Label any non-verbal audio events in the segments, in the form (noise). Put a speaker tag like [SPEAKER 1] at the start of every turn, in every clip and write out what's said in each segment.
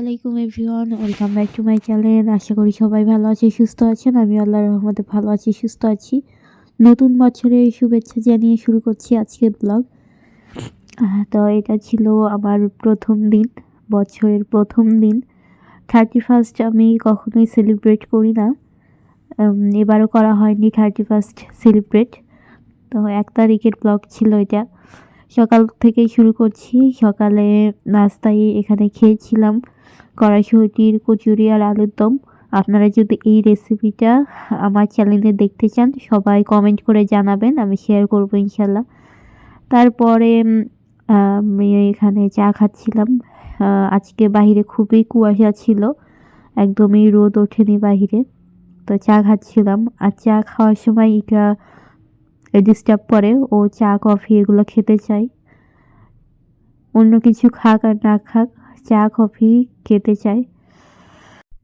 [SPEAKER 1] আলাইকুম everyone. Welcome back to my channel. আশা করি সবাই ভালো আছে সুস্থ আছেন। আমি আল্লাহর রহমতে ভালো আছি, সুস্থ আছি। নতুন বছরের শুভেচ্ছা জানিয়ে শুরু করছি আজকের ব্লগ তো এটা ছিল আমার প্রথম দিন, বছরের প্রথম দিন। থার্টি ফার্স্ট আমি কখনোই সেলিব্রেট করি না। এবারও করা হয়নি থার্টি ফার্স্ট সেলিব্রেট তো এক তারিখের ব্লগ ছিল এটা। সকাল থেকেই শুরু করছি। সকালে নাস্তায় এখানে খেয়েছিলাম কড়াইশুটির কচুরি আর আলুর দম। আপনারা যদি এই রেসিপিটা আমার চ্যানেলে দেখতে চান, সবাই কমেন্ট করে জানাবেন, আমি শেয়ার করব ইনশাল্লাহ তারপরে আমি এখানে চা খাচ্ছিলাম। আজকে বাইরে খুবই কুয়াশা ছিল, একদমই রোদ ওঠেনি বাইরে তো চা খাচ্ছিলাম। আর চা খাওয়ার সময় এটা ডিস্টার্ব করে, ও চা কফি এগুলো খেতে চায়। অন্য কিছু খাক আর না খাক, চা কফি খেতে চায়।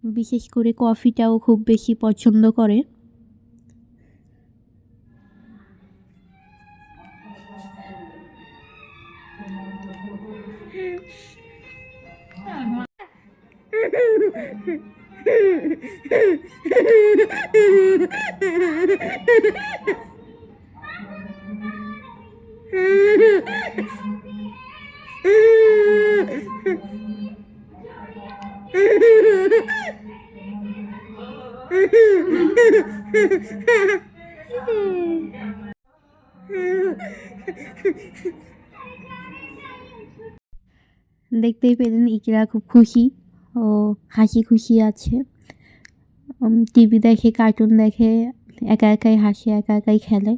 [SPEAKER 1] বিশেষ করে কফিটাও খুব বেশি পছন্দ করে। (laughs) দেখতেই পেলেন ইকিরা খুব খুশি ও হাসি খুশি আছে। টিভি দেখে কার্টুন দেখে, একা একাই হাসে, একা একাই খেলে।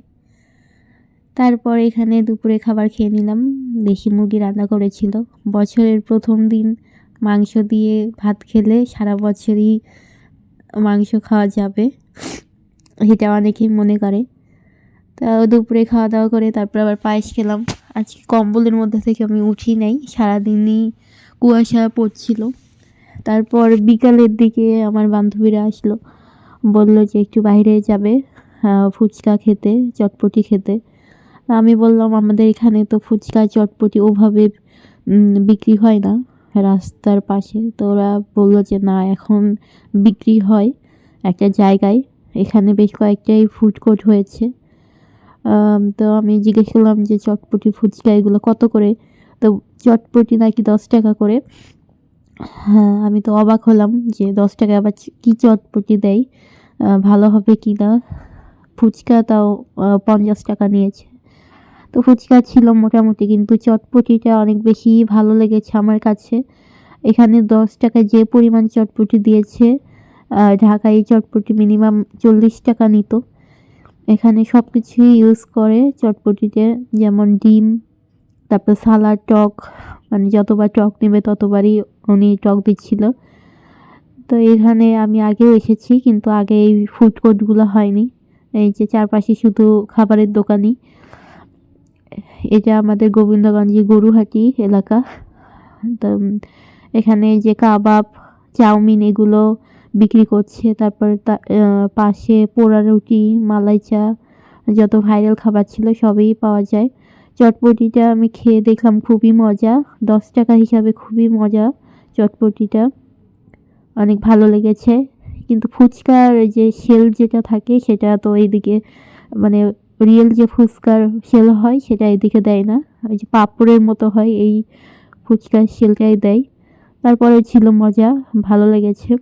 [SPEAKER 1] তারপর এখানে দুপুরে খাবার খেয়ে নিলাম, দেশি মুরগি রান্না করেছিল। বছরের প্রথম দিন মাংস দিয়ে ভাত খেলে সারা বছরই মাংস খাওয়া যাবে। এটা অনেকেই মনে করে। তা দুপুরে খাওয়া দাওয়া করে তারপর আবার পায়েস খেলাম। আজকে কম্বলের মধ্যে থেকে আমি উঠি নাই, সারাদিনই কুয়াশা পড়ছিল। তারপর বিকালের দিকে আমার বান্ধবীরা আসলো, বলল যে একটু বাইরে যাবে ফুচকা খেতে, চটপটি খেতে। আমি বললাম, আমাদের এখানে তো ফুচকা, চটপটি ওভাবে বিক্রি হয় না। রাস্তার পাশে। তো ওরা বলল যে, না, এখন বিক্রি হয় একটা জায়গায়। এখানে বেশ কয়েকটাই ফুড কোর্ট হয়েছে। তো আমি জিজ্ঞেস করলাম যে, চটপটি ফুচকা এগুলো কত করে? তো চটপটি নাকি দশ টাকা করে। হ্যাঁ আমি তো অবাক হলাম যে, দশ টাকা আবার কী চটপটি দেয়? ভালো হবে কি না? ফুচকা তাও পঞ্চাশ টাকা নিয়েছে। তো ফুচকা ছিল মোটামুটি, কিন্তু চটপটিটা অনেক বেশি ভালো লেগেছে আমার কাছে। এখানে দশ টাকা যে পরিমাণ চটপটি দিয়েছে ঢাকায় চটপটি মিনিমাম চল্লিশ টাকা নিত। এখানে সব কিছুই ইউজ করে চটপটিতে, যেমন ডিম, তারপর সালাড টক মানে যতবার টক নেবে ততবারই উনি টক দিচ্ছিল। তো এখানে আমি আগেও এসেছি, কিন্তু আগে এই ফুড কোর্টগুলো হয়নি। এই যে চারপাশে শুধু খাবারের দোকানই। এটা আমাদের গোবিন্দগঞ্জে গরুহাটি এলাকা, তো এখানে যে কাবাব, চাউমিন এগুলো বিক্রি করছে, তারপর পাশে পোড়া রুটি, মালাই চা, যত ভাইরাল খাবার ছিল সবই পাওয়া যায়। চটপটিটা আমি খেয়ে দেখলাম খুবই মজা, দশ টাকা হিসাবে খুবই মজা চটপটিটা, অনেক ভালো লেগেছে। কিন্তু ফুচকার যে শেল যেটা থাকে সেটা তো এইদিকে মানে রিয়েল যে ফুচকার শেল হয় সেটা এদিকে দেয় না। ওই যে পাপড়ের মতো হয় এই ফুচকার শেলটাই দেয়। তারপরে ছিল মজা, ভালো লেগেছে।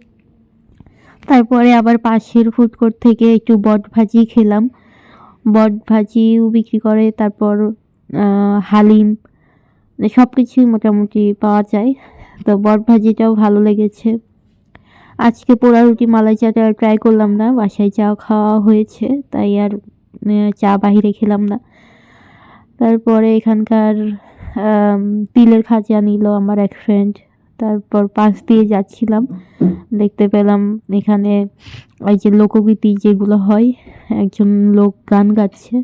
[SPEAKER 1] তারপরে আবার পাশের ফুড কোর্ট থেকে একটু বট ভাজি খেলাম। বট ভাজিও বিক্রি করে, তারপর হালিম সব কিছুই মোটামুটি পাওয়া যায়। তো বট ভাজিটাও ভালো লেগেছে। আজকে পোড়া রুটি মালাই চাটা ট্রাই করলাম না, বাসায় চা খাওয়া হয়েছে, তাই আর চা বাহিরে খেলাম না। তারপরে এখানকার তিলের খাঁচা নিল আমার এক ফ্রেন্ড তারপর পাশ দিয়ে যাচ্ছিলাম। দেখতে পেলাম এখানে ওই যে লোকগীতি যেগুলো হয়, একজন লোক গান গাচ্ছে।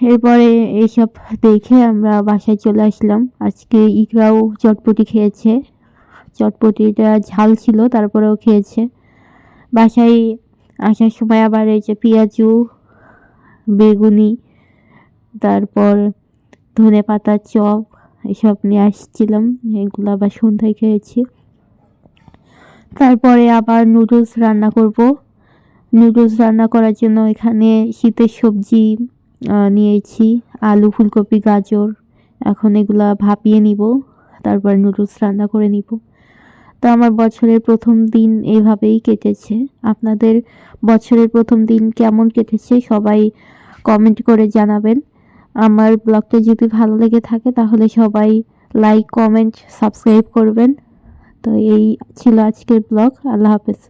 [SPEAKER 1] এরপরে এইসব দেখে আমরা বাসায় চলে আসলাম। আজকে ইকরাও চটপটি খেয়েছে। চটপটিটা ঝাল ছিল, তারপরেও খেয়েছে। বাসায় আসার সময় আবার এই যে পেঁয়াজু, বেগুনি, তারপর ধনে পাতার চপ, এসব নিয়ে আসছিলাম। এগুলো আবার সন্ধ্যায় খেয়েছি। তারপরে আবার নুডলস রান্না করব। নুডলস রান্না করার জন্য এখানে শীতের সবজি নিয়েছি। আলু, ফুলকপি, গাজর। এখন এগুলা ভাপিয়ে নিব। তারপর নুডলস রান্না করে নিব। তো আমার বছরের প্রথম দিন এভাবেই কেটেছে। আপনাদের বছরের প্রথম দিন কেমন কেটেছে সবাই কমেন্ট করে জানাবেন। আমার ব্লগটা যদি ভালো লেগে থাকে তাহলে সবাই লাইক কমেন্ট সাবস্ক্রাইব করবেন। তো এই ছিল আজকের ব্লগ। আল্লাহ হাফেজ।